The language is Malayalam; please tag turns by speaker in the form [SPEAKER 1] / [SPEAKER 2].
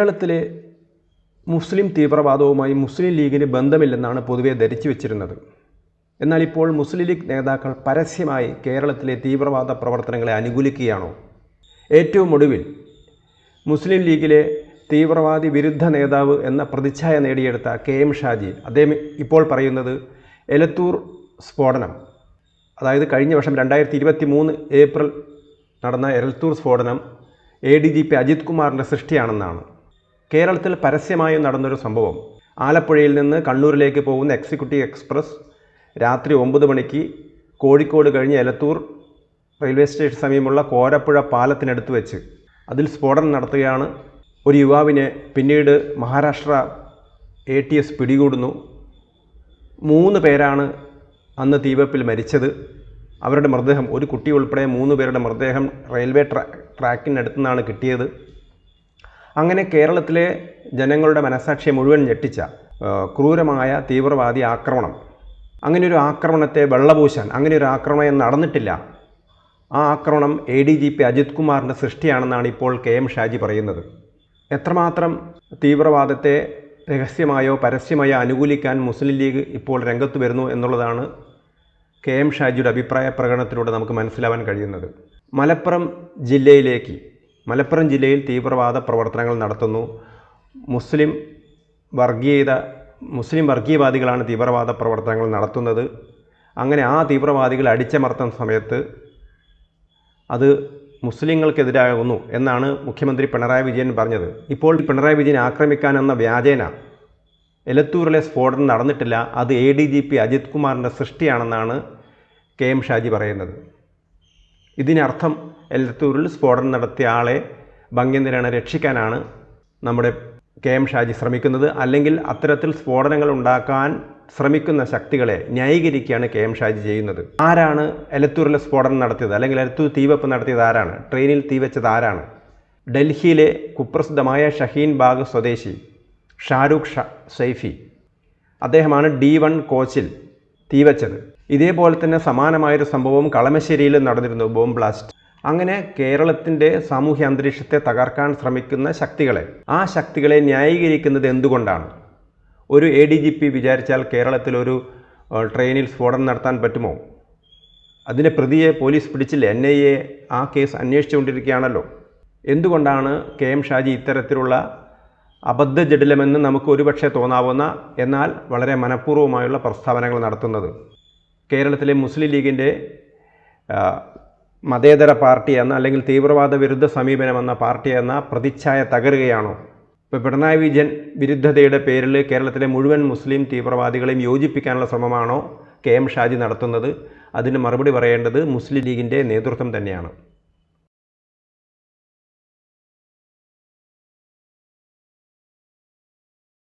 [SPEAKER 1] കേരളത്തിലെ മുസ്ലിം തീവ്രവാദവുമായി മുസ്ലിം ലീഗിന് ബന്ധമില്ലെന്നാണ് പൊതുവെ ധരിച്ചു വെച്ചിരുന്നത്. എന്നാൽ ഇപ്പോൾ മുസ്ലിം ലീഗ് നേതാക്കൾ പരസ്യമായി കേരളത്തിലെ തീവ്രവാദ പ്രവർത്തനങ്ങളെ അനുകൂലിക്കുകയാണോ? ഏറ്റവും ഒടുവിൽ മുസ്ലിം ലീഗിലെ തീവ്രവാദി വിരുദ്ധ നേതാവ് എന്ന പ്രതിച്ഛായ നേടിയെടുത്ത കെ എം ഷാജി അദ്ദേഹം ഇപ്പോൾ പറയുന്നത് എലത്തൂർ സ്ഫോടനം അതായത് കഴിഞ്ഞ വർഷം രണ്ടായിരത്തി ഇരുപത്തി മൂന്ന് ഏപ്രിൽ നടന്ന എലത്തൂർ സ്ഫോടനം A D G P Ajith കുമാറിന്റെ സൃഷ്ടിയാണെന്നാണ്. കേരളത്തിൽ പരസ്യമായും നടന്നൊരു സംഭവം. ആലപ്പുഴയിൽ നിന്ന് കണ്ണൂരിലേക്ക് പോകുന്ന എക്സിക്യൂട്ടീവ് എക്സ്പ്രസ് രാത്രി ഒമ്പത് മണിക്ക് കോഴിക്കോട് കഴിഞ്ഞ് എലത്തൂർ റെയിൽവേ സ്റ്റേഷൻ സമീപമുള്ള കോരപ്പുഴ പാലത്തിനടുത്ത് വെച്ച് അതിൽ സ്ഫോടനം നടത്തുകയാണ് ഒരു യുവാവിനെ പിന്നീട് മഹാരാഷ്ട്ര എ ടി എസ് പിടികൂടുന്നു. മൂന്ന് പേരാണ് അന്ന് തീവപ്പിൽ മരിച്ചത്. അവരുടെ മൃതദേഹം ഒരു കുട്ടി ഉൾപ്പെടെ മൂന്ന് പേരുടെ മൃതദേഹം റെയിൽവേ ട്രാ ട്രാക്കിനടുത്തു നിന്നാണ് കിട്ടിയത്. അങ്ങനെ കേരളത്തിലെ ജനങ്ങളുടെ മനസാക്ഷിയെ മുഴുവൻ ഞെട്ടിച്ച ക്രൂരമായ തീവ്രവാദി ആക്രമണം. അങ്ങനെ ഒരു ആക്രമണത്തെ വെള്ളപൂശാൻ അങ്ങനെ ഒരു ആക്രമണം നടന്നിട്ടില്ല. ആ ആക്രമണം A D G P Ajith കുമാറിന്റെ സൃഷ്ടിയാണെന്നാണ് ഇപ്പോൾ കെ എം ഷാജി പറയുന്നത്. എത്രമാത്രം തീവ്രവാദത്തെ രഹസ്യമായോ പരസ്യമായോ അനുകൂലിക്കാൻ മുസ്ലിം ലീഗ് ഇപ്പോൾ രംഗത്ത് വരുന്നു എന്നുള്ളതാണ് കെ എം ഷാജിയുടെ അഭിപ്രായ പ്രകടനത്തിലൂടെ നമുക്ക് മനസ്സിലാവാൻ കഴിയുന്നത്. മലപ്പുറം ജില്ലയിലേക്ക് മലപ്പുറം ജില്ലയിൽ തീവ്രവാദ പ്രവർത്തനങ്ങൾ നടത്തുന്നു. മുസ്ലിം വർഗീയത മുസ്ലിം വർഗീയവാദികളാണ് തീവ്രവാദ പ്രവർത്തനങ്ങൾ നടത്തുന്നത്. അങ്ങനെ ആ തീവ്രവാദികൾ അടിച്ചമർത്തുന്ന സമയത്ത് അത് മുസ്ലിങ്ങൾക്കെതിരാകുന്നു എന്നാണ് മുഖ്യമന്ത്രി പിണറായി വിജയൻ പറഞ്ഞത്. ഇപ്പോൾ പിണറായി വിജയൻ ആക്രമിക്കാനെന്ന വ്യാജേന എലത്തൂരിലെ സ്ഫോടനം നടന്നിട്ടില്ല. അത് A D G P Ajith കുമാറിന്റെ സൃഷ്ടിയാണെന്നാണ് കെ എം ഷാജി പറയുന്നത്. ഇതിനർത്ഥം എലത്തൂരിൽ സ്ഫോടനം നടത്തിയ ആളെ ഭംഗ്യന്തിരാണ് രക്ഷിക്കാനാണ് നമ്മുടെ കെ എം ഷാജി ശ്രമിക്കുന്നത്. അല്ലെങ്കിൽ അത്തരത്തിൽ സ്ഫോടനങ്ങൾ ഉണ്ടാക്കാൻ ശ്രമിക്കുന്ന ശക്തികളെ ന്യായീകരിക്കുകയാണ് കെ എം ഷാജി ചെയ്യുന്നത്. ആരാണ് എലത്തൂരിലെ സ്ഫോടനം നടത്തിയത്? അല്ലെങ്കിൽ എലത്തൂർ തീവെപ്പ് നടത്തിയത് ആരാണ്? ട്രെയിനിൽ തീവച്ചത് ആരാണ്? ഡൽഹിയിലെ കുപ്രസിദ്ധമായ ഷഹീൻ ബാഗ് സ്വദേശി ഷാരൂഖ് ഷാ സൈഫി അദ്ദേഹമാണ് ഡി വൺ കോച്ചിൽ തീവച്ചത് ഇതേപോലെ തന്നെ സമാനമായൊരു സംഭവം കളമശ്ശേരിയിൽ നടന്നിരുന്നു. Bomb blast. അങ്ങനെ കേരളത്തിന്റെ സാമൂഹ്യ അന്തരീക്ഷത്തെ തകർക്കാൻ ശ്രമിക്കുന്ന ശക്തികളെ. ആ ശക്തികളെ ന്യായീകരിക്കുന്നത് എന്തുകൊണ്ടാണ്? ഒരു എ ഡി ജി പി വിചാരിച്ചാൽ കേരളത്തിൽ ഒരു ട്രെയിനിൽ സ്ഫോടനം നടത്താൻ പറ്റുമോ? അതിനെ പ്രതിയെ പോലീസ് പിടിച്ചില്ല. എൻ ഐ എ ആ കേസ് അന്വേഷിച്ചുകൊണ്ടിരിക്കുകയാണല്ലോ. എന്തുകൊണ്ടാണ് കെ എം ഷാജി ഇത്തരത്തിലുള്ള അബദ്ധജടിലമെന്ന് നമുക്ക് ഒരുപക്ഷെ തോന്നാവുന്ന എന്നാൽ വളരെ മനഃപൂർവമായുള്ള പ്രസ്താവനകൾ നടത്തുന്നത്? കേരളത്തിലെ മുസ്ലിം ലീഗിന്റെ മതേതര പാർട്ടി എന്ന അല്ലെങ്കിൽ തീവ്രവാദ വിരുദ്ധ സമീപനം എന്ന പാർട്ടി എന്ന പ്രതിച്ഛായ തകരുകയാണോ? ഇപ്പോൾ പിണറായി വിജയൻ വിരുദ്ധതയുടെ പേരിൽ കേരളത്തിലെ മുഴുവൻ മുസ്ലിം തീവ്രവാദികളെയും യോജിപ്പിക്കാനുള്ള ശ്രമമാണോ കെ എം ഷാജി നടത്തുന്നത്? അതിന് മറുപടി പറയേണ്ടത് മുസ്ലിം ലീഗിന്റെ നേതൃത്വം തന്നെയാണ്.